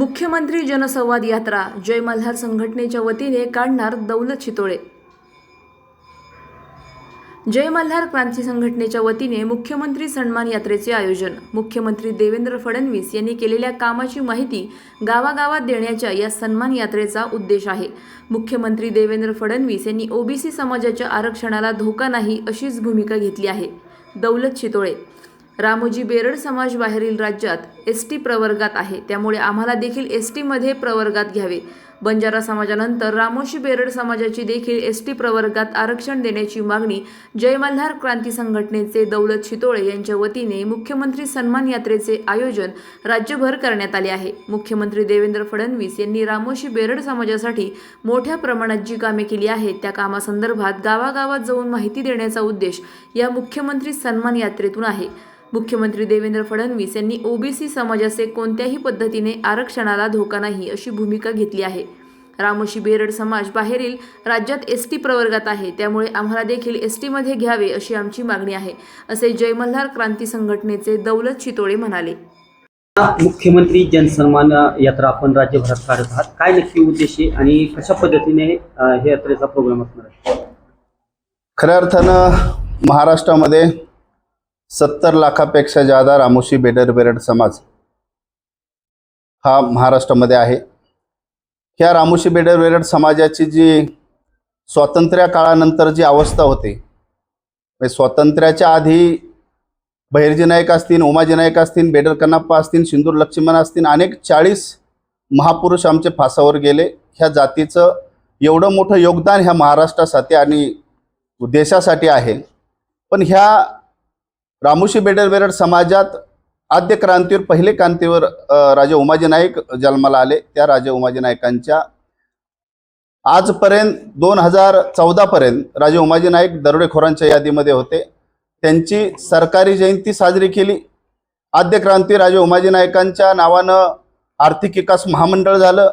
मुख्यमंत्री जनसंवाद यात्रा जय मल्हार संघटनेच्या वतीने काढणार दौलत चितोळे जय मल्हार क्रांती संघटनेच्या वतीने मुख्यमंत्री सन्मान यात्रेचे आयोजन. मुख्यमंत्री देवेंद्र फडणवीस यांनी केलेल्या कामाची माहिती गावागावात देण्याच्या या सन्मान यात्रेचा उद्देश आहे. मुख्यमंत्री देवेंद्र फडणवीस यांनी ओबीसी समाजाच्या आरक्षणाला धोका नाही अशीच भूमिका घेतली आहे. दौलत चितोळे रामोजी बेरड समाज बाहेरील राज्यात एस टी प्रवर्गात आहे. त्यामुळे आम्हाला देखील एस टीमध्ये प्रवर्गात घ्यावे. बंजारा समाजानंतर रामोशी बेरड समाजाची देखील एस टी प्रवर्गात आरक्षण देण्याची मागणी जय मल्हार क्रांती संघटनेचे दौलत शितोळे यांच्या वतीने मुख्यमंत्री सन्मान यात्रेचे आयोजन राज्यभर करण्यात आले आहे. मुख्यमंत्री देवेंद्र फडणवीस यांनी रामोशी बेरड समाजासाठी मोठ्या प्रमाणात जी कामे केली आहेत त्या कामासंदर्भात गावागावात जाऊन माहिती देण्याचा उद्देश या मुख्यमंत्री सन्मान यात्रेतून आहे. मुख्यमंत्री देवेंद्र फडणवीस यांनी ओबीसी समाजाचे कोणत्याही पद्धतीने आरक्षणाला धोका नाही अशी भूमिका घेतली आहे. रामोशी बेरड समाज बाहेरील राज्यात एस टी प्रवर्गात आहे. त्यामुळे आम्हाला देखील एस टीमध्ये घ्यावे अशी आमची मागणी आहे असे जय मल्हार क्रांती संघटनेचे दौलत चितोळे म्हणाले. मुख्यमंत्री जनसन्मान यात्रा आपण राज्यभरात काढत आहात. काय नक्की उद्देश आहे आणि कशा पद्धतीने हे यात्रेचा प्रोग्राम असणार आहे? खऱ्या अर्थानं महाराष्ट्रामध्ये सत्तर लाखापेक्षा जादा रामोशी बेडर बेरड समाज हा महाराष्ट्रामध्ये आहे. ह्या रामोशी बेडर वेरड समाजाची जी स्वातंत्र्य काळानंतर जी अवस्था होती म्हणजे स्वातंत्र्याच्या आधी बहिर्जी नाईक असतील उमाजी नाईक असतील बेडर कन्नाप्पा असतील सिंदूर लक्ष्मण असतील अनेक चाळीस महापुरुष आमचे फासावर गेले. ह्या जातीचं एवढं मोठं योगदान ह्या महाराष्ट्रासाठी आणि देशासाठी आहे. पण ह्या रामोशी बेडर वेरड समाजात आद्य क्रांतीवर पहिले क्रांतीवर राजा राजे उमाजी नाईक जन्माला आले. त्या राजे उमाजी नाईकांच्या आजपर्यंत दोन हजार चौदापर्यंत राजे उमाजी नाईक दरोडेखोरांच्या यादीमध्ये होते. त्यांची सरकारी जयंती साजरी केली. आद्य क्रांती राजे उमाजी नाईकांच्या नावानं आर्थिक विकास महामंडळ झालं.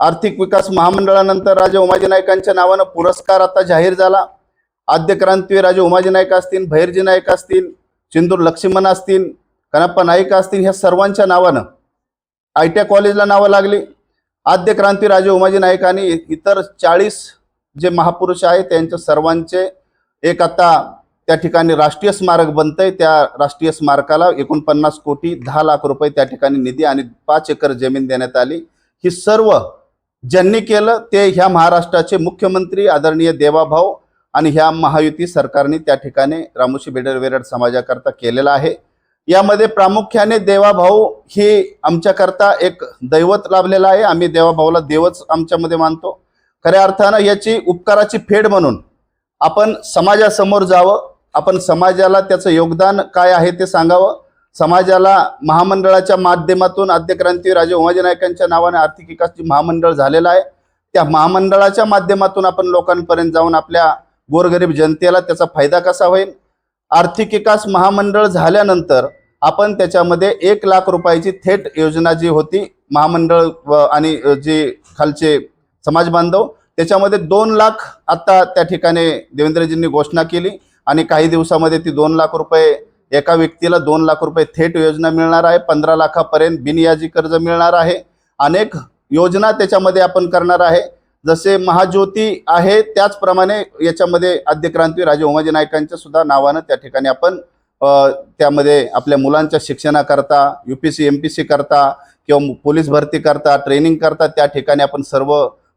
आर्थिक विकास महामंडळानंतर राजे उमाजी नाईकांच्या नावानं पुरस्कार आता जाहीर झाला. आद्य क्रांती राजे उमाजी नाईक असतील भैरजी नाईक असतील सिंदूर लक्ष्मण असतील कनप्पा नाईक असतील ह्या सर्वांच्या नावानं. आय टी आय कॉलेजला नावं लागली. आद्य क्रांती राजे उमाजी नाईक आणि इतर चाळीस जे महापुरुष आहेत त्यांच्या सर्वांचे एक आता त्या ठिकाणी राष्ट्रीय स्मारक बनतंय. त्या राष्ट्रीय स्मारकाला एकोणपन्नास कोटी दहा लाख रुपये त्या ठिकाणी निधी आणि पाच एकर जमीन देण्यात आली. ही सर्व ज्यांनी केलं ते ह्या महाराष्ट्राचे मुख्यमंत्री आदरणीय देवाभाऊ आणि ह्या महायुती सरकारने त्या ठिकाणी रामोशी बेडर वेरड समाजाकरता केलेला आहे. यामध्ये प्रामुख्याने देवाभाऊ ही आमच्याकरता एक दैवत लाभलेला आहे. आम्ही देवाभाऊला देवच आमच्यामध्ये मानतो. खऱ्या अर्थानं याची उपकाराची फेड म्हणून आपण समाजासमोर जावं. आपण समाजाला त्याचं योगदान काय आहे ते सांगावं. समाजाला महामंडळाच्या माध्यमातून आद्य क्रांती राजे उमाजी नायकांच्या नावाने आर्थिक विकासची महामंडळ झालेलं आहे. त्या महामंडळाच्या माध्यमातून आपण लोकांपर्यंत जाऊन आपल्या गोरगरीब जनतेला त्याचा फायदा कसा होईल? आर्थिक विकास महामंडळ झाल्यानंतर आपण त्याच्यामध्ये एक लाख रुपयाची थेट योजना जी होती महामंडळ व- आणि जी जे खालचे समाज बांधव त्याच्यामध्ये दोन लाख आता त्या ठिकाणी देवेंद्रजींनी घोषणा केली आणि काही दिवसामध्ये ती दोन लाख रुपये एका व्यक्तीला दोन लाख रुपये थेट योजना मिळणार आहे. पंधरा लाखापर्यंत बिनयाजी कर्ज मिळणार आहे. अनेक योजना त्याच्यामध्ये आपण करणार आहे. जसे महाज्योती आहे त्याचप्रमाणे याच्यामध्ये आद्यक्रांती राजे उमाजी नायकांच्या सुद्धा नावानं त्या ठिकाणी आपण त्यामध्ये आपल्या मुलांच्या शिक्षणाकरता U P C M P C करता किंवा पोलीस भरती करता ट्रेनिंग करता त्या ठिकाणी आपण सर्व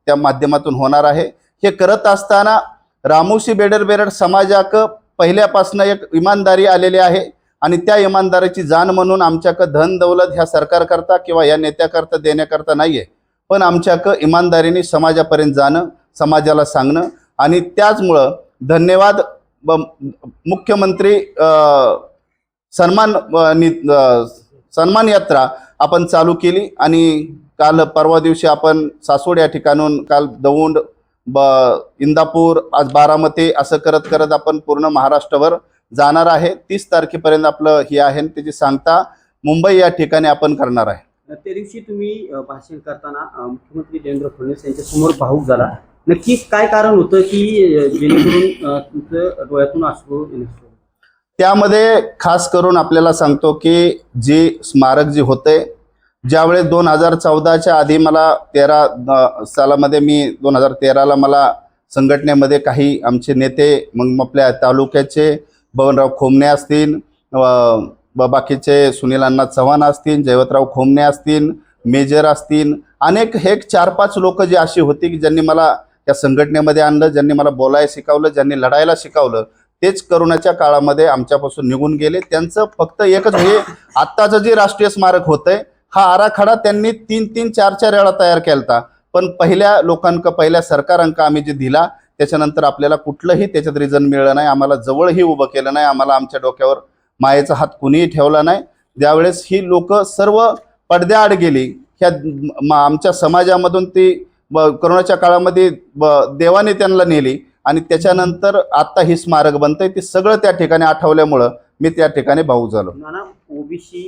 त्या माध्यमातून होणार आहे. हे करत असताना रामोशी बेडर बेरड समाजाक पहिल्यापासून एक इमानदारी आलेली आहे आणि त्या इमानदारीची जाण म्हणून आमच्याक धन दौलत ह्या सरकारकरता किंवा या नेत्याकरता देण्याकरता नाही आहे पण आमच्याक इमानदारीने समाजापर्यंत जाणं समाजाला सांगणं आणि त्याचमुळं धन्यवाद मुख्यमंत्री सन्मान नि- सन्मान यात्रा आपण चालू केली आणि काल परवा दिवशी आपण सासवड या ठिकाणून काल दौंड ब इंदापूर आज बारामती असं करत करत आपण पूर्ण महाराष्ट्रावर जाणार आहे. तीस तारखेपर्यंत आपलं हे आहे त्याची सांगता मुंबई या ठिकाणी आपण करणार आहे. त्या दिवशी तुम्ही भाषण करताना मुख्यमंत्री देवेंद्र फडणवीस यांच्या समोर भाऊक झाला. नक्की काय कारण होतं की जेणेकरून तुमचं डोळ्यातून अश्रू त्यामध्ये खास करून आपल्याला सांगतो की जी स्मारक जे होते ज्यावेळेस दोन हजार चौदाच्या आधी मला तेरा सालामध्ये मी दोन हजार तेराला मला संघटनेमध्ये काही आमचे नेते मग आपल्या तालुक्याचे बबनराव खोमणे असतील बाकीचे सुनील अण्णा चव्हाण असतील जयवतराव खोमणे असतील मेजर असतील अनेक हे एक चार पाच लोक जी अशी होती की ज्यांनी मला त्या संघटनेमध्ये आणलं ज्यांनी मला बोलायला शिकवलं ज्यांनी लढायला शिकवलं तेच करोनाच्या काळामध्ये आमच्यापासून निघून गेले. त्यांचं फक्त एकच हे आत्ताचं जे राष्ट्रीय स्मारक होतंय हा आराखडा त्यांनी तीन तीन चार चार वेळा तयार केलता. पण पहिल्या लोकांक पहिल्या सरकारांक आम्ही जे दिला त्याच्यानंतर आपल्याला कुठलंही त्याच्यात रिझन मिळलं नाही. आम्हाला जवळही उभं केलं नाही. आम्हाला आमच्या डोक्यावर मायेचा हात कुणीही ठेवला नाही. ज्यावेळेस ही लोक सर्व पडद्याआड गेली ह्या आमच्या समाजामधून ती करोनाच्या काळामध्ये देवाने त्यांना नेली आणि त्याच्यानंतर आता ही स्मारक बनतंय ते सगळं त्या ठिकाणी आठवल्यामुळं मी त्या ठिकाणी भाऊ झालो. नाना ओबीसी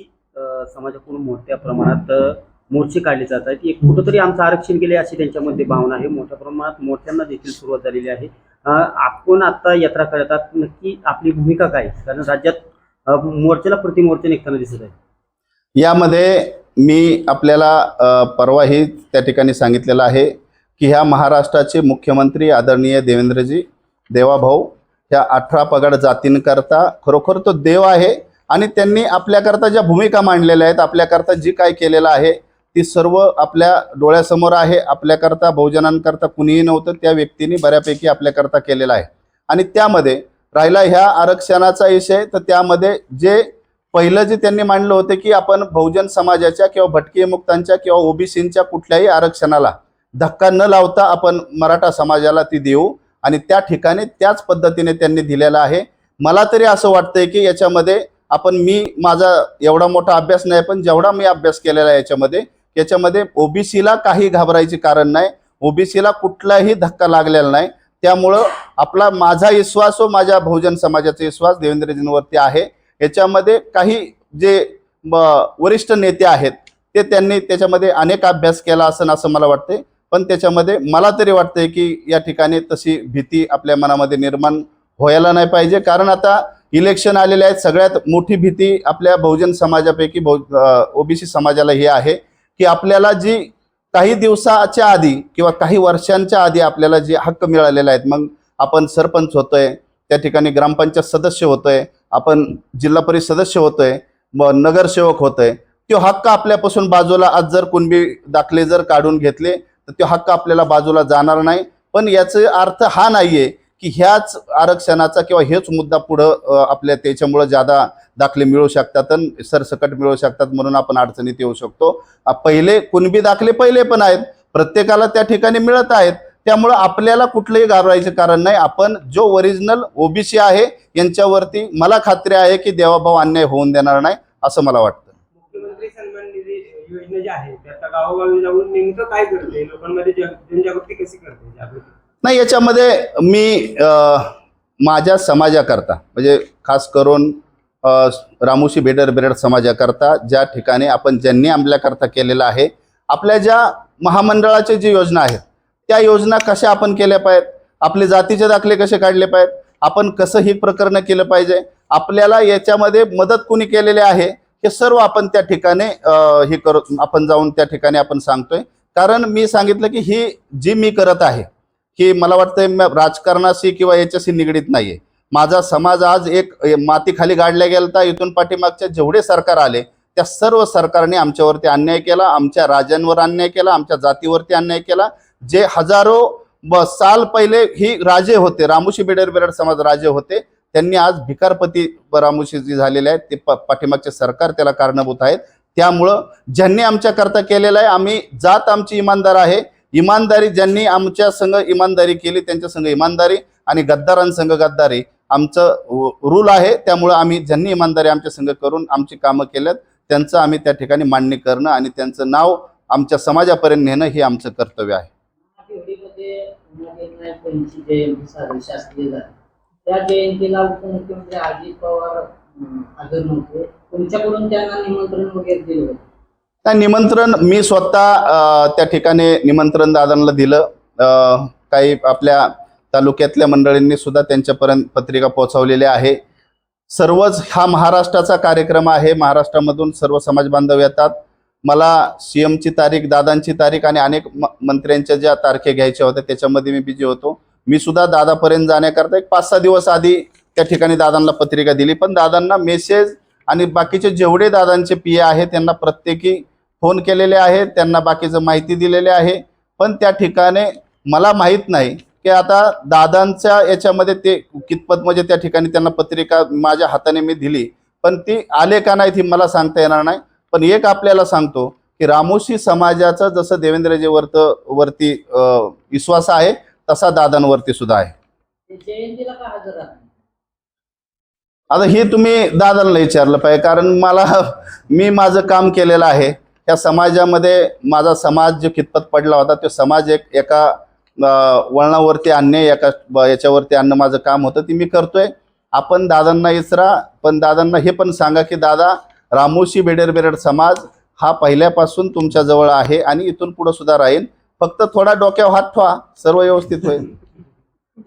समाजाकडून मोठ्या प्रमाणात मोर्चे काढले जात आहेत. एक कुठंतरी आमचं आरक्षण गेले अशी त्यांच्यामध्ये भावना आहे. मोठ्या प्रमाणात मोर्चांना देखील सुरुवात झालेली आहे. आपण आता यात्रा करतात नक्की आपली भूमिका काय? कारण राज्यात मोर्चाला प्रतिमोर्चा निघताना दिसत आहे. यामध्ये मी आपल्याला अ, परवाही त्या ठिकाणी सांगितलेलं आहे की ह्या महाराष्ट्राचे मुख्यमंत्री आदरणीय देवेंद्रजी देवाभाऊ ह्या अठरा पगड जातींकरता खरोखर तो देव आहे आणि त्यांनी आपल्याकरता ज्या भूमिका मांडलेल्या आहेत आपल्याकरता जी काय केलेलं आहे ती सर्व आपल्या डोळ्यासमोर आहे. आपल्याकरता बहुजनांकरता कुणीही नव्हतं त्या व्यक्तीने बऱ्यापैकी आपल्याकरता केलेलं आहे. आणि त्यामध्ये राहिला ह्या आरक्षणाचा विषय तर त्यामध्ये जे पहिलं जे त्यांनी मांडलं होतं की आपण बहुजन समाजाच्या किंवा भटकी मुक्तांच्या किंवा ओबीसींच्या कुठल्याही आरक्षणाला धक्का न लावता आपण मराठा समाजाला ती देऊ आणि त्या ठिकाणी त्याच पद्धतीने त्यांनी दिलेला आहे. मला तरी असं वाटतंय की याच्यामध्ये आपण मी माझा एवढा मोठा अभ्यास नाही पण जेवढा मी अभ्यास केलेला आहे याच्यामध्ये याच्यामध्ये ओबीसीला काही घाबरायचे कारण नाही ओबीसीला कुठलाही धक्का लागलेला नाही. त्यामुळं आपला माझा विश्वास व माझ्या बहुजन समाजाचा विश्वास देवेंद्रजींवरती आहे. याच्यामध्ये काही जे ब- वरिष्ठ नेते आहेत ते त्यांनी त्याच्यामध्ये अनेक अभ्यास केला असं असं मला वाटते पण त्याच्यामध्ये मला तरी वाटतंय की या ठिकाणी तशी भीती आपल्या मनामध्ये निर्माण व्हायला नाही पाहिजे. कारण आता इलेक्शन आलेले आहेत सगळ्यात मोठी भीती आपल्या बहुजन समाजापैकी बहु ओबीसी समाजाला ही आहे की आपल्याला जी काही दिवसाच्या आधी किंवा काही वर्षांच्या आधी आपल्याला जे हक्क मिळालेले आहेत मग आपण सरपंच होतोय त्या ठिकाणी ग्रामपंचायत सदस्य होतोय आपण जिल्हा परिषद सदस्य होतोय मग नगरसेवक होतोय तो हक्क आपल्यापासून बाजूला आज जर कुणबी दाखले जर काढून घेतले तर तो हक्क आपल्याला बाजूला जाणार नाही. पण याचा अर्थ हा नाही आहे की ह्याच आरक्षणाचा किंवा हेच मुद्दा पुढं आपल्या त्याच्यामुळं ज्यादा दाखले मिळू शकतात आणि सरसकट मिळू शकतात म्हणून आपण अडचणीत येऊ शकतो. पहिले कुणबी दाखले पहिले पण आहेत प्रत्येकाला त्या ठिकाणी मिळत आहेत. त्यामुळं आपल्याला कुठलंही घाबरायचं कारण नाही. आपण जो ओरिजिनल ओबीसी आहे यांच्यावरती मला खात्री आहे की देवाभाव अन्याय होऊन देणार नाही असं मला वाटतं. मुख्यमंत्री सन्मान निधी योजना जी आहे ती आता गावोगावी जाऊन नेमकं काय करते? लोकांमध्ये जन- जनजागृती कशी करते जागृती? नाही याच्यामध्ये मी अ, माझ्या समाजाकरता म्हणजे खास करून अ, रामोशी बेडर बेरड समाजाकरता ज्या ठिकाणी आपण ज्यांनी आपल्याकरता केलेलं आहे आपल्या ज्या महामंडळाच्या जी योजना आहेत त्या योजना कशा आपण केल्या पाहिजेत? आपले जातीचे दाखले कसे काढले पाहिजेत? आपण कसं ही प्रकरणं केलं पाहिजे? आपल्याला याच्यामध्ये मदत कोणी केलेली आहे? हे सर्व आपण त्या ठिकाणी हे करू आपण जाऊन त्या ठिकाणी आपण सांगतोय. कारण मी सांगितलं की ही जी मी करत आहे की मला वाटतं म- राजकारणाशी किंवा याच्याशी निगडीत नाहीये. माझा समाज आज एक मातीखाली मातीखाली गाडल्या गेलता इथून पाठीमागच्या जेवढे सरकार आले त्या सर्व सरकारने आमच्यावरती अन्याय केला आमच्या राजांवर अन्याय केला आमच्या जातीवरती अन्याय केला. जे हजारो ब- साल पहिले ही राजे होते. रामोशी बेडर बेरड समाज राजे होते. त्यांनी आज भिकारपती रामोशी जी झालेले आहेत. ते प- पाठीमागचे सरकार त्याला कारणीभूत आहेत. त्यामुळं ज्यांनी आमच्याकरता केलेलं आहे आम्ही जात आमची इमानदार आहे. इमानदारी ज्यांनी आमच्या संघ इमानदारी केली त्यांच्या संघ इमानदारी आणि गद्दारांसंघ गद्दारी. आमचं रूल आहे. त्यामुळं आम्ही ज्यांनी इमानदारी आमच्या संघ करून आमची कामं केल्यात त्यांचं आम्ही त्या ठिकाणी मांडणी करणं आणि त्यांचं नाव आमच्या समाजापर्यंत नेणं हे आमचं कर्तव्य आहे. पिढीमध्ये उमादेवी नाईक यांची जयंती साजरी शास्त्रीय झाली. त्या जयंतीला उपमुख्यमंत्री अजित पवार हजर नव्हते. तुमच्याकडून त्यांना निमंत्रण वगैरे दिलं होतं? त्या निमंत्रण मी स्वतः त्या ठिकाणी निमंत्रण दादांना दिलं. काही आपल्या तालुक्यातल्या मंडळींनी सुद्धा त्यांच्यापर्यंत पत्रिका पोहोचवलेल्या आहे. सर्वच हा महाराष्ट्राचा कार्यक्रम आहे. महाराष्ट्रामधून सर्व समाज बांधव येतात. मला सी एमची तारीख दादांची तारीख आणि अनेक म- मंत्र्यांच्या ज्या तारखे घ्यायच्या होत्या त्याच्यामध्ये मी बिझी होतो. मी सुद्धा दादापर्यंत जाण्याकरता एक पाच सहा दिवस आधी त्या ठिकाणी दादांना पत्रिका दिली. पण दादांना मेसेज आणि बाकीचे जेवढे दादांचे पी आहेत त्यांना प्रत्येकी फोन केलेले आहेत त्यांना बाकीचं माहिती दिलेली आहे. पण त्या ठिकाणी मला माहीत नाही की आता दादांच्या याच्यामध्ये ते कितपत म्हणजे त्या ठिकाणी त्यांना पत्रिका माझ्या हाताने मी दिली. पण ती आले का नाही ती मला सांगता येणार नाही. पण एक आपल्याला सांगतो की रामोशी समाजाचं जसं देवेंद्रजी वर्त वरती विश्वास आहे तसा दादांवरती सुद्धा आहे? आता हे तुम्ही दादांना विचारलं पाहिजे कारण मला मी माझं काम केलेलं आहे. त्या समाजामध्ये माझा समाज जो कितपत पडला होता तो समाज एक एका वळणावरती आणणे एका याच्यावरती आणणं माझं काम होतं ते मी करतोय. आपण दादांना इसरा पण दादांना हे पण सांगा की दादा रामोशी बेडेर बेरड समाज हा पहिल्यापासून तुमच्या जवळ आहे आणि इथून पुढे सुद्धा राहील. फक्त थोडा डोक्यावर हात ठेवा. सर्व व्यवस्थित होईल.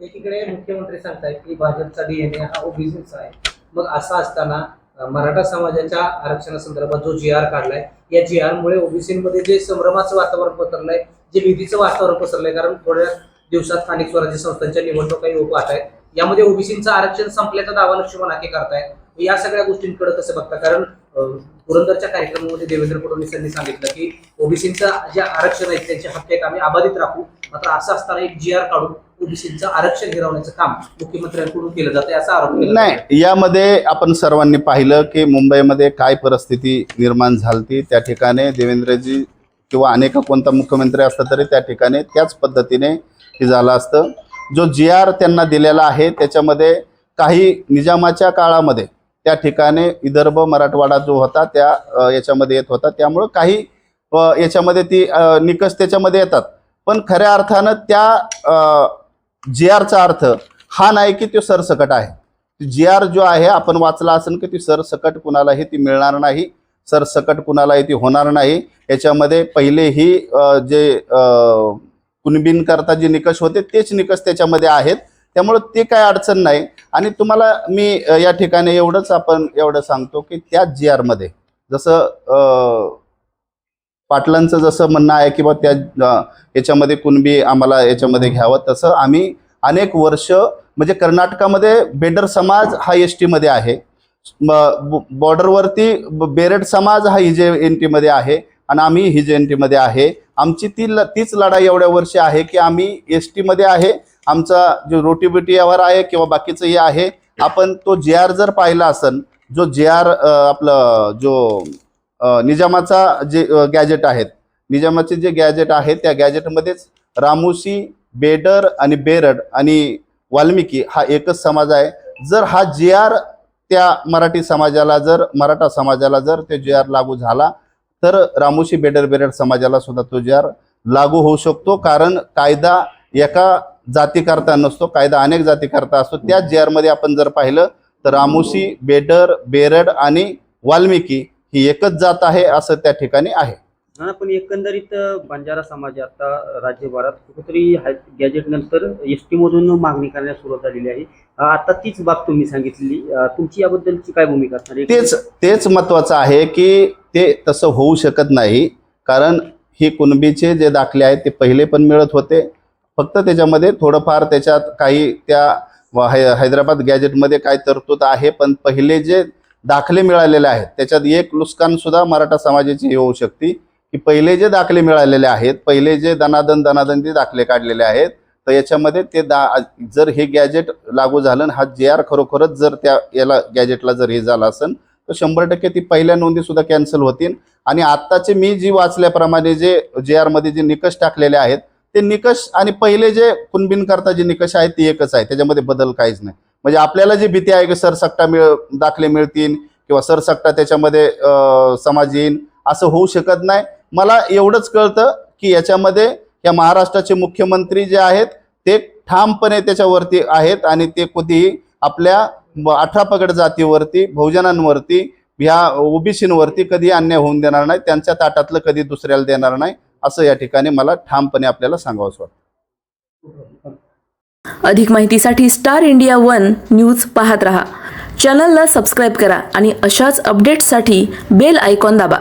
एकीकडे मुख्यमंत्री सांगतायत की भाजपचा डीएनए हा ओबीसीचा आहे. मग असा असताना मराठा समाजाच्या आरक्षणासंदर्भात जो जी आर काढलाय या जी आर मुळे ओबीसीमध्ये जे संभ्रमाचं वातावरण पसरलंय जे भीतीचं वातावरण पसरलंय कारण थोड्या दिवसात स्थानिक स्वराज्य संस्थांच्या निवडणुकाही उभं आहेत. यामध्ये ओबीसीचं आरक्षण संपल्याचा दावा लक्ष्मण हाके करतायत. या सगळ्या गोष्टींकडे कसं बघता? कारण पुरंदरच्या कार्यक्रमामध्ये देवेंद्र फडणवीस यांनी सांगितलं की ओबीसीचं जे आरक्षण आहे त्यांचे हक्क आहेत आम्ही अबाधित राखू. मात्र असं असताना एक जी आर काढून ओबीसींचं आरक्षण हिरवण्याचं काम मुख्यमंत्र्यांकडून केलं जातं असा आरोप नाही यामध्ये आपण सर्वांनी पाहिलं की मुंबईमध्ये काय परिस्थिती निर्माण झाली त्या ठिकाणी देवेंद्रजी किंवा अनेक कोणता मुख्यमंत्री असला तरी त्या ठिकाणी त्याच पद्धतीने हे झालं असतं. जो जी आर त्यांना दिलेला आहे त्याच्यामध्ये काही निजामाच्या काळामध्ये त्या ठिकाणी विदर्भ मराठवाडा जो होता त्या याच्यामध्ये येत होता. त्यामुळं काही याच्यामध्ये ती निकष त्याच्यामध्ये येतात. पण खऱ्या अर्थानं त्या जी आरचा अर्थ हा नाही की तो सरसकट आहे. जी आर जो आहे आपण वाचला असेल की ती सरसकट कुणालाही ती मिळणार नाही सरसकट कुणालाही ती होणार नाही. याच्यामध्ये पहिलेही जे अ, कुणबींकरता जे निकष होते तेच निकष त्याच्यामध्ये आहेत. त्यामुळं ते काय अडचण नाही. आणि तुम्हाला मी या ठिकाणी एवढंच आपण एवढं सांगतो की त्या जी आरमध्ये जसं पाटलांचं जसं म्हणणं आहे की बा त्या याच्यामध्ये कुणबी आम्हाला याच्यामध्ये घ्यावं तसं आम्ही अनेक वर्ष म्हणजे कर्नाटकामध्ये बेडर समाज हा एस टीमध्ये आहे. बॉर्डरवरती बेरड समाज हा हिजे एन टीमध्ये आहे आणि आम्ही हिजे एन टीमध्ये आहे. आमची ती ल तीच लढाई एवढ्या वर्षी आहे की आम्ही एस टीमध्ये आहे. आमचा जो रोटीबिटी यावर आहे किंवा बाकीचं हे आहे आपण तो जे आर जर पाहिला असेल जो जे आर आपलं जो निजामाचा जे गॅजेट आहेत निजामाचे जे गॅजेट आहेत त्या गॅजेटमध्येच रामोशी बेडर आणि बेरड आणि वाल्मिकी हा एकच समाज आहे. जर हा जे आर त्या मराठी समाजाला जर मराठा समाजाला जर ते जे आर लागू झाला तर रामोशी बेडर बेरड समाजाला सुद्धा तो जे आर लागू होऊ शकतो. कारण कायदा एका जातीकरता नसतो कायदा अनेक जातीकरता असतो. त्या जे आरमध्ये आपण जर पाहिलं तर रामोशी बेडर बेरड आणि वाल्मिकी ही एकच जात आहे असं त्या ठिकाणी आहे. ना पण एकंदरीत बंजारा समाज आता राज्यभरात कुठेतरी गॅजेट नंतर एस टी मधून मागणी करण्यास सुरुवात झालेली आहे. आता तीच बाब तुम्ही सांगितली. तुमची याबद्दलची काय भूमिका असणार? तेच तेच महत्त्वाचं आहे की ते तसं होऊ शकत नाही. कारण ही कुणबीचे जे दाखले आहेत ते पहिले पण मिळत होते. फक्त त्याच्यामध्ये थोडंफार त्याच्यात काही त्या है हैदराबाद गॅजेटमध्ये काय तरतूद आहे पण पहिले जे दाखले मिळालेले आहेत त्याच्यात एक लुस्कानसुद्धा मराठा समाजाची हे होऊ शकते की पहिले जे दाखले मिळालेले आहेत पहिले जे दनादन दनादन ते दाखले काढलेले आहेत तर याच्यामध्ये ते दा जर हे गॅजेट लागू झालं आणि हा जे आर खरोखरच जर त्या याला गॅजेटला जर हे झालं असेल तर शंभर टक्के ती पहिल्या नोंदीसुद्धा कॅन्सल होतील. आणि आत्ताचे मी जी वाचल्याप्रमाणे जे जे आरमध्ये जे निकष टाकलेले आहेत ते निकष आणि पहिले जे कुणबिन करता जे निकष आहेत ते एकच आहे त्याच्यामध्ये बदल काहीच नाही. म्हणजे आपल्याला जी भीती आहे की सरसकटा मिळ दाखले मिळतील किंवा सरसकटा त्याच्यामध्ये समाज येईल असं होऊ शकत नाही. मला एवढंच कळतं की याच्यामध्ये या महाराष्ट्राचे मुख्यमंत्री जे आहेत ते ठामपणे त्याच्यावरती आहेत आणि ते कधीही आपल्या अठरा पगड जातीवरती बहुजनांवरती ह्या ओबीसींवरती कधी अन्याय होऊन देणार नाही त्यांच्या ताटातलं कधी दुसऱ्याला देणार नाही. असं या ठिकाणी मला ठामपणे आपल्याला सांगावंच वाटतं. अधिक माहितीसाठी स्टार इंडिया वन न्यूज पाहत रहा. चॅनलला सबस्क्राईब करा आणि अशाच अपडेट्ससाठी बेल आयकॉन दाबा.